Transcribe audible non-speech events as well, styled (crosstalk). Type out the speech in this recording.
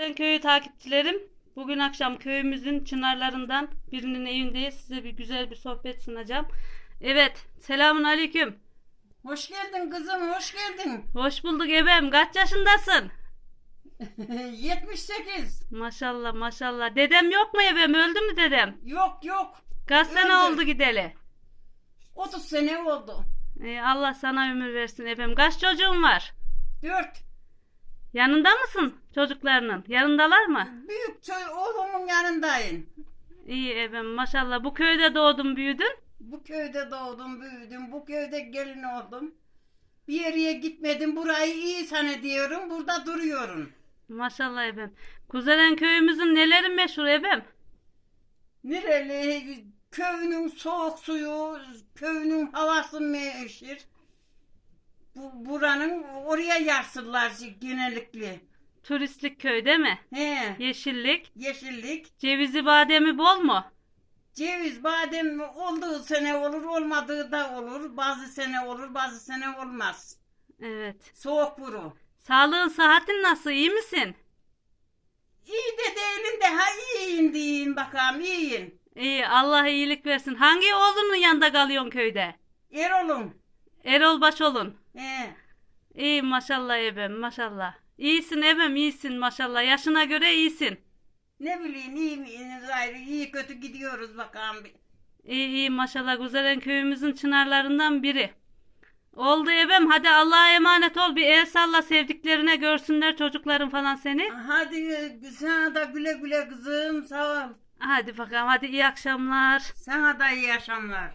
Köyü takipçilerim. Bugün akşam köyümüzün çınarlarından birinin evindeyiz. Size bir güzel bir sohbet sunacağım. Evet, selamun aleyküm. Hoş geldin kızım, hoş geldin. Hoş bulduk ebem. Kaç yaşındasın? (laughs) 78. Maşallah maşallah. Dedem yok mu ebem? Öldü mü dedem? Yok yok. Kaç sene Öldü. oldu gideli? 30 sene oldu. Ee, Allah sana ömür versin ebem. Kaç çocuğun var? 4. Yanında mısın çocuklarının? Yanındalar mı? Büyük ço- oğlumun yanındayım. İyi ebem maşallah. Bu köyde doğdun büyüdün. Bu köyde doğdum, büyüdüm. Bu köyde gelin oldum. Bir yere gitmedim. Burayı iyi zannediyorum. Burada duruyorum. Maşallah ebem. Kuzelen köyümüzün neleri meşhur ebem? Nereli? Köyünün soğuk suyu, köyünün havası meşhur. Bu, buranın oraya yarsırlar genellikle. Turistlik köy değil mi? He, Yeşillik. yeşillik. Cevizi bademi bol mu? Ceviz, badem olduğu sene olur, olmadığı da olur. Bazı sene olur, bazı sene olmaz. Evet. Soğuk buru. Sağlığın sıhhatin nasıl? İyi misin? İyi de değilim de ha iyiyim deyin bakalım iyiyim. İyi. Allah iyilik versin. Hangi oğlunun yanında kalıyorsun köyde? Erol'um. Erol Başol'un. He. İyi maşallah ebem maşallah. İyisin ebem iyisin maşallah. Yaşına göre iyisin. Ne bileyim iyi mi gayrı iyi kötü gidiyoruz bakalım. bir. İyi iyi maşallah. Kuzelen köyümüzün çınarlarından biri. Oldu ebem. Hadi Allah'a emanet ol. Bir el salla sevdiklerine görsünler çocukların falan seni. Hadi sana da güle güle kızım sağ ol. Hadi bakalım. Hadi iyi akşamlar. Sana da iyi yaşamlar.